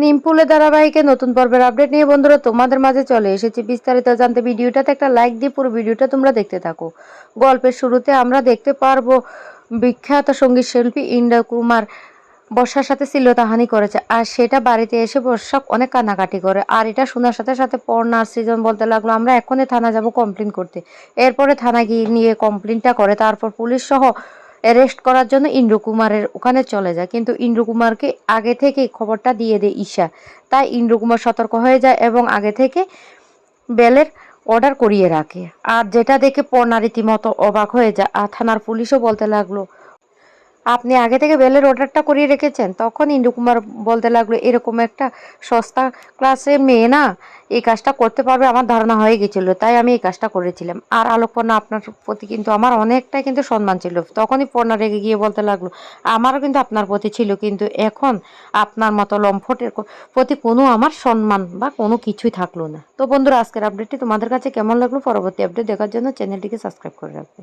নিমপুলে ধারাবাহিকে নতুন পর্বের আপডেট নিয়ে বন্ধুরা, তোমাদের মাঝে চলে এসেছি। বিস্তারিত জানতে ভিডিওটাতে একটা লাইক দিয়ে পুরো ভিডিওটা তোমরা দেখতে থাকো। গল্পের শুরুতে আমরা দেখতে পারব, বিখ্যাত সংগীত শিল্পী ইন্দ্র কুমার বর্ষার সাথে শ্লীলতাহানি করেছে। আর সেটা বাড়িতে এসে বর্ষা অনেক কান্নাকাটি করে। আর এটা শোনার সাথে সাথে পর্নার সিজন বলতে লাগল, আমরা এখনই থানা যাব কমপ্লেন করতে। এরপরে থানা গিয়ে নিয়ে কমপ্লেনটা করে। তারপর পুলিশ সহ অ্যারেস্ট করার জন্য ইন্দ্র কুমারের ওখানে চলে যায়। কিন্তু ইন্দ্র কুমারকে আগে থেকে খবরটা দিয়ে দেয় ঈশা। তাই ইন্দ্র কুমার সতর্ক হয়ে যায় এবং আগে থেকে বেলের অর্ডার করিয়ে রাখে। আর যেটা দেখে পর্ণা রীতিমতো অবাক হয়ে যায়। আর থানার পুলিশও বলতে লাগল আপনি আগে থেকে বেলের অর্ডারটা করিয়ে রেখেছেন, তখন ইন্দ্র কুমার বলতে লাগল, এরকম একটা সস্তা ক্লাসের মেয়ে না, এই কাজটা করতে পারবে, আমার ধারণা হয়ে গেছিল, তাই আমি এই কাজটা করেছিলাম। আর আলোকপর্ণা আপনার প্রতি কিন্তু আমার অনেকটাই কিন্তু সম্মান ছিল। তখনই পর্ণা রেগে গিয়ে বলতে লাগল, আমারও কিন্তু আপনার প্রতি ছিল, কিন্তু এখন আপনার মতো লম্ফটের প্রতি কোনো আমার সম্মান বা কোনো কিছুই থাকল না। তো বন্ধুরা, আজকের আপডেটটি তোমাদের কাছে কেমন লাগল? পরবর্তী আপডেট দেখার জন্য চ্যানেলটিকে সাবস্ক্রাইব করে রাখবে।